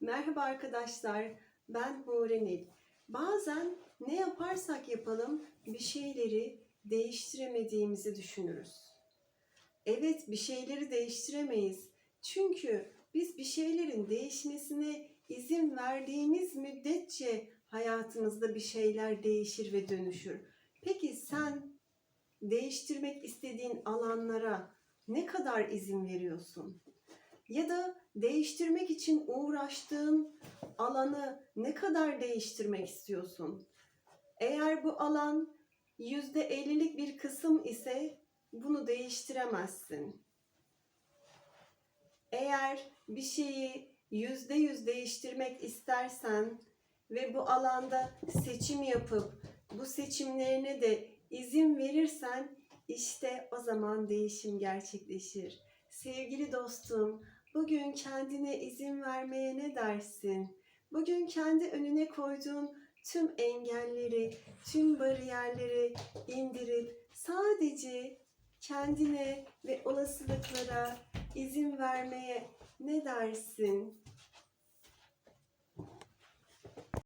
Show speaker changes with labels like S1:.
S1: Merhaba arkadaşlar, ben Muğrenil. Bazen ne yaparsak yapalım bir şeyleri değiştiremediğimizi düşünürüz. Evet, bir şeyleri değiştiremeyiz. Çünkü biz bir şeylerin değişmesine izin verdiğimiz müddetçe hayatımızda bir şeyler değişir ve dönüşür. Peki sen değiştirmek istediğin alanlara ne kadar izin veriyorsun? Ya da değiştirmek için uğraştığın alanı ne kadar değiştirmek istiyorsun? Eğer bu alan yüzde ellilik bir kısım ise bunu değiştiremezsin. Eğer bir şeyi yüzde yüz değiştirmek istersen ve bu alanda seçim yapıp bu seçimlerine de izin verirsen işte o zaman değişim gerçekleşir. Sevgili dostum, bugün kendine izin vermeye ne dersin? Bugün kendi önüne koyduğun tüm engelleri, tüm bariyerleri indirip sadece kendine ve olasılıklara izin vermeye ne dersin?